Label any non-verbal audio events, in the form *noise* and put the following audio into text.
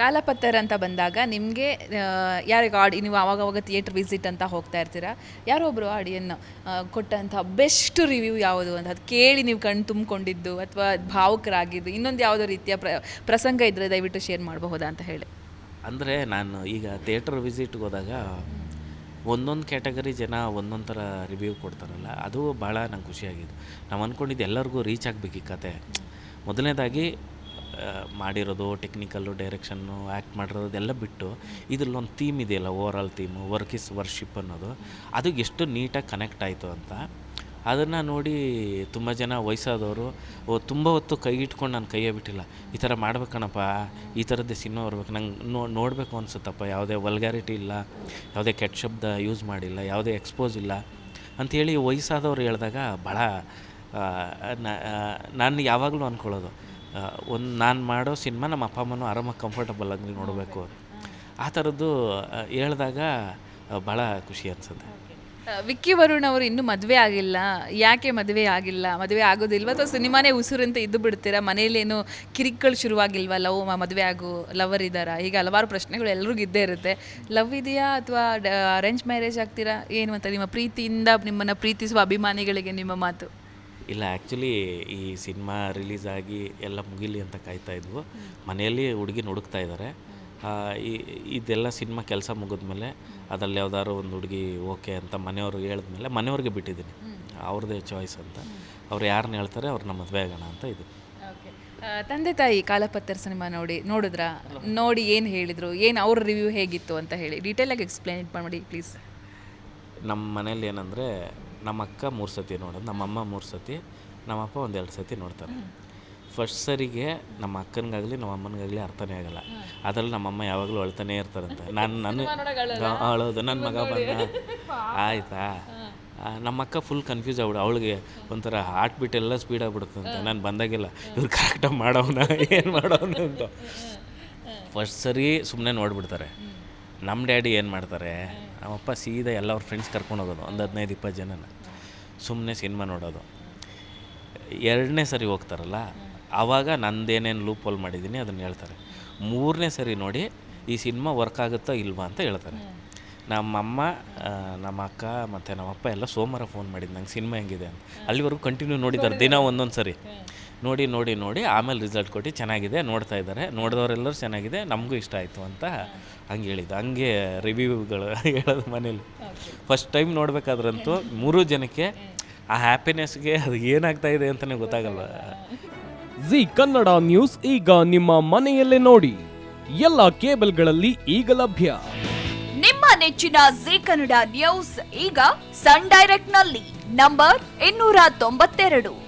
ಕಾಲಪತ್ತರ್ ಅಂತ ಬಂದಾಗ ನಿಮಗೆ ಯಾರಿಗೆ ಆಡಿ, ನೀವು ಆವಾಗವಾಗ ಥಿಯೇಟ್ರ್ ವಿಸಿಟ್ ಅಂತ ಹೋಗ್ತಾ ಇರ್ತೀರಾ? ಯಾರೋ ಒಬ್ಬರು ಆಡಿಯನ್ ಕೊಟ್ಟಂಥ ಬೆಸ್ಟ್ ರಿವ್ಯೂ ಯಾವುದು ಅಂತ ಅದು ಕೇಳಿ ನೀವು ಕಣ್ಣು ತುಂಬಿಕೊಂಡಿದ್ದು ಅಥವಾ ಭಾವುಕರಾಗಿದ್ದು, ಇನ್ನೊಂದು ಯಾವುದೋ ರೀತಿಯ ಪ್ರ, ಪ್ರಸಂಗ ಇದ್ದರೆ ದಯವಿಟ್ಟು ಶೇರ್ ಮಾಡಬಹುದಾ ಅಂತ ಹೇಳಿ. ಅಂದರೆ ನಾನು ಈಗ ಥಿಯೇಟರ್ ವಿಸಿಟ್ಗೆ ಹೋದಾಗ ಒಂದೊಂದು ಕ್ಯಾಟಗರಿ ಜನ ಒಂದೊಂದು ಥರ ರಿವ್ಯೂ ಕೊಡ್ತಾರಲ್ಲ, ಅದು ಭಾಳ ನಂಗೆ ಖುಷಿಯಾಗಿದ್ದು. ನಾವು ಅಂದ್ಕೊಂಡಿದ್ದು ಎಲ್ಲರಿಗೂ ರೀಚ್ ಆಗಬೇಕು ಈ ಕತೆ. ಮೊದಲನೇದಾಗಿ ಮಾಡಿರೋದು ಟೆಕ್ನಿಕಲ್ಲು ಡೈರೆಕ್ಷನ್ನು ಆ್ಯಕ್ಟ್ ಮಾಡಿರೋದು ಎಲ್ಲ ಬಿಟ್ಟು ಇದರಲ್ಲೊಂದು ಥೀಮ್ ಇದೆಯಲ್ಲ overall theme work is worship ಅನ್ನೋದು, ಅದು ಎಷ್ಟು ನೀಟಾಗಿ ಕನೆಕ್ಟ್ ಆಯಿತು ಅಂತ, ಅದನ್ನು ನೋಡಿ ತುಂಬ ಜನ ವಯಸ್ಸಾದವರು, ಓ, ತುಂಬ ಹೊತ್ತು ಕೈ ಇಟ್ಕೊಂಡು ನಾನು ಕೈಯೇ ಬಿಟ್ಟಿಲ್ಲ, ಈ ಥರ ಮಾಡ್ಬೇಕಣಪ್ಪ ಈ ಥರದ್ದೇ ಸಿನಿಮಾ ಬರ್ಬೇಕು, ನಂಗೆ ನೋ, ನೋಡಬೇಕು ಅನ್ಸುತ್ತಪ್ಪ, ಯಾವುದೇ ವಲ್ಗ್ಯಾರಿಟಿ ಇಲ್ಲ, ಯಾವುದೇ ಕೆಟ್ಟ ಶಬ್ದ ಯೂಸ್ ಮಾಡಿಲ್ಲ, ಯಾವುದೇ ಎಕ್ಸ್ಪೋಸ್ ಇಲ್ಲ ಅಂಥೇಳಿ ವಯಸ್ಸಾದವ್ರು ಹೇಳಿದಾಗ ಭಾಳ ನಾನು ಯಾವಾಗಲೂ ಅಂದ್ಕೊಳ್ಳೋದು ಒಂದು ನಾನು ಮಾಡೋ ಸಿನಿಮಾ ನಮ್ಮ ಅಪ್ಪ ಅಮ್ಮನೂ ಆರಾಮಾಗಿ ಕಂಫರ್ಟಬಲ್ ಆಗಿ ನೋಡಬೇಕು ಆ ಥರದ್ದು ಹೇಳಿದಾಗ ಭಾಳ ಖುಷಿ ಅನಿಸುತ್ತೆ. ವಿಕ್ಕಿ ವರುಣ್ ಅವರು ಇನ್ನೂ ಮದುವೆ ಆಗಿಲ್ಲ. ಯಾಕೆ ಮದುವೆ ಆಗಿಲ್ಲ? ಮದುವೆ ಆಗೋದಿಲ್ವ? ಅಥವಾ ಸಿನಿಮಾನೇ ಉಸಿರು ಅಂತ ಇದ್ದು ಬಿಡ್ತೀರಾ? ಮನೇಲೇನು ಕಿರಿಕ್ಗಳು ಶುರುವಾಗಿಲ್ವಾ? ಲವ್ ಮದುವೆ ಆಗು ಲವರ್ ಇದ್ದಾರಾ ಹೀಗೆ ಹಲವಾರು ಪ್ರಶ್ನೆಗಳು ಎಲ್ರಿಗೂ ಇದ್ದೇ ಇರುತ್ತೆ. ಲವ್ ಇದೆಯಾ? ಅಥವಾ ಅರೇಂಜ್ ಮ್ಯಾರೇಜ್ ಆಗ್ತೀರಾ? ಏನು ಅಂತ ನಿಮ್ಮ ಪ್ರೀತಿಯಿಂದ ನಿಮ್ಮನ್ನು ಪ್ರೀತಿಸುವ ಅಭಿಮಾನಿಗಳಿಗೆ ನಿಮ್ಮ ಮಾತು. ಇಲ್ಲ ಆ್ಯಕ್ಚುಲಿ ಈ ಸಿನಿಮಾ ರಿಲೀಸ್ ಆಗಿ ಎಲ್ಲ ಮುಗಿಲಿ ಅಂತ ಕಾಯ್ತಾ ಇದ್ವು. ಮನೆಯಲ್ಲಿ ಹುಡುಗಿ ಹುಡುಕ್ತಾ ಇದ್ದಾರೆ ಈ- ಇದೆಲ್ಲ ಸಿನಿಮಾ ಕೆಲಸ ಮುಗಿದ್ಮೇಲೆ ಅದರಲ್ಲಿ ಯಾವ್ದಾದ್ರು ಒಂದು ಹುಡುಗಿ ಓಕೆ ಅಂತ ಮನೆಯವ್ರು ಹೇಳಿದ್ಮೇಲೆ ಮನೆಯವ್ರಿಗೆ ಬಿಟ್ಟಿದ್ದೀನಿ. ಅವ್ರದ್ದೇ ಚಾಯ್ಸ್ ಅಂತ. ಅವ್ರು ಯಾರನ್ನ ಹೇಳ್ತಾರೆ ಅವ್ರನ್ನ ಮದುವೆ ಆಗೋಣ ಅಂತ ಇದು. ತಂದೆ ತಾಯಿ ಕಾಲಪತ್ತರ್ ಸಿನಿಮಾ ನೋಡಿ ನೋಡಿದ್ರಾ? ನೋಡಿ ಏನು ಹೇಳಿದರು? ಏನು ಅವ್ರ ರಿವ್ಯೂ ಹೇಗಿತ್ತು ಅಂತ ಹೇಳಿ ಡೀಟೇಲಾಗಿ ಎಕ್ಸ್ಪ್ಲೇನ್ ಮಾಡಿ ಪ್ಲೀಸ್ ನಮ್ಮ ಮನೇಲಿ ಏನಂದರೆ ನಮ್ಮ ಅಕ್ಕ ಮೂರು ಸತಿ ನೋಡೋದು ನಮ್ಮ ಅಮ್ಮ ಮೂರು ಸತಿ ನಮ್ಮಪ್ಪ ಒಂದೆರಡು ಸತಿ ನೋಡ್ತಾರೆ. ಫಸ್ಟ್ ಸರಿಗೆ ನಮ್ಮ ಅಕ್ಕನಿಗಾಗಲಿ ನಮ್ಮ ಅಮ್ಮನಿಗಾಗಲಿ ಅರ್ಥನೇ ಆಗಲ್ಲ. ಅದರಲ್ಲಿ ನಮ್ಮಮ್ಮ ಯಾವಾಗಲೂ ಅಳ್ತಾನೆ ಇರ್ತಾರಂತೆ. *laughs* ನಾನು ನನ್ನ ಅಳೋದು. ನನ್ನ ಮಗ ಬಂದ. *laughs* ಆಯ್ತಾ? ನಮ್ಮ ಅಕ್ಕ ಫುಲ್ ಕನ್ಫ್ಯೂಸ್ ಆಗ್ಬಿಡು. ಅವಳಿಗೆ ಒಂಥರ ಹಾರ್ಟ್ ಬಿಟ್ ಎಲ್ಲ ಸ್ಪೀಡ್ ಆಗ್ಬಿಡುತ್ತಂತೆ. ನಾನು ಬಂದಾಗೆಲ್ಲ ಇವ್ರು ಕರೆಕ್ಟಾಗಿ ಮಾಡೋನ? *laughs* ಏನು ಮಾಡೋನ ಅಂತ. ಫಸ್ಟ್ ಸರಿ ಸುಮ್ಮನೆ ನೋಡಿಬಿಡ್ತಾರೆ. ನಮ್ಮ ಡ್ಯಾಡಿ ಏನು ಮಾಡ್ತಾರೆ? ನಮ್ಮಪ್ಪ ಸೀದಾ ಎಲ್ಲ ಅವ್ರ ಫ್ರೆಂಡ್ಸ್ ಕರ್ಕೊಂಡು ಹೋಗೋದು ಒಂದು ಹದಿನೈದು ಇಪ್ಪತ್ತು ಜನನ. ಸುಮ್ಮನೆ ಸಿನಿಮಾ ನೋಡೋದು. ಎರಡನೇ ಸರಿ ಹೋಗ್ತಾರಲ್ಲ ಆವಾಗ ನಂದೇನೇನು ಲೂಪ್ ಹೋಲ್ ಮಾಡಿದ್ದೀನಿ ಅದನ್ನು ಹೇಳ್ತಾರೆ. ಮೂರನೇ ಸರಿ ನೋಡಿ ಈ ಸಿನಿಮಾ ವರ್ಕ್ ಆಗುತ್ತೋ ಇಲ್ವಾ ಅಂತ ಹೇಳ್ತಾರೆ. ನಮ್ಮಮ್ಮ ನಮ್ಮ ಅಕ್ಕ ಮತ್ತು ನಮ್ಮಪ್ಪ ಎಲ್ಲ ಸೋಮವಾರ ಫೋನ್ ಮಾಡಿದ್ದು ನಂಗೆ ಸಿನಿಮಾ ಹೆಂಗಿದೆ ಅಂತ. ಅಲ್ಲಿವರೆಗೂ ಕಂಟಿನ್ಯೂ ನೋಡಿದ್ದಾರೆ ದಿನ ಒಂದೊಂದು ಸರಿ ನೋಡಿ ನೋಡಿ ನೋಡಿ ಆಮೇಲೆ ರಿಸಲ್ಟ್ ಕೊಟ್ಟು ಚೆನ್ನಾಗಿದೆ ನೋಡ್ತಾ ಇದ್ದಾರೆ. ನೋಡಿದವರೆಲ್ಲರೂ ಚೆನ್ನಾಗಿದೆ ನಮಗೂ ಇಷ್ಟ ಆಯಿತು ಅಂತ ಹಂಗೆ ಹೇಳಿದ್ದು. ಹಂಗೆ ರಿವ್ಯೂಗಳು *laughs* ಹೇಳೋದು ಮನೇಲಿ. ಫಸ್ಟ್ ಟೈಮ್ ನೋಡಬೇಕಾದ್ರಂತೂ ಮೂರು ಜನಕ್ಕೆ ಆ ಹ್ಯಾಪಿನೆಸ್ಗೆ ಅದು ಏನಾಗ್ತಾ ಇದೆ ಅಂತಲೇ ಗೊತ್ತಾಗಲ್ಲ ಜಿ ಕನ್ನಡ ನ್ಯೂಸ್ ಈಗ ನಿಮ್ಮ ಮನೆಯಲ್ಲೇ ನೋಡಿ. ಎಲ್ಲ ಕೇಬಲ್ಗಳಲ್ಲಿ ಈಗ ಲಭ್ಯ. ನಿಮ್ಮ ನೆಚ್ಚಿನ ಜಿ ಕನ್ನಡ ನ್ಯೂಸ್ ಈಗ ಸನ್ ಡೈರೆಕ್ಟ್ನಲ್ಲಿ ನಂಬರ್ ಇನ್ನೂರ ತೊಂಬತ್ತೆರಡು.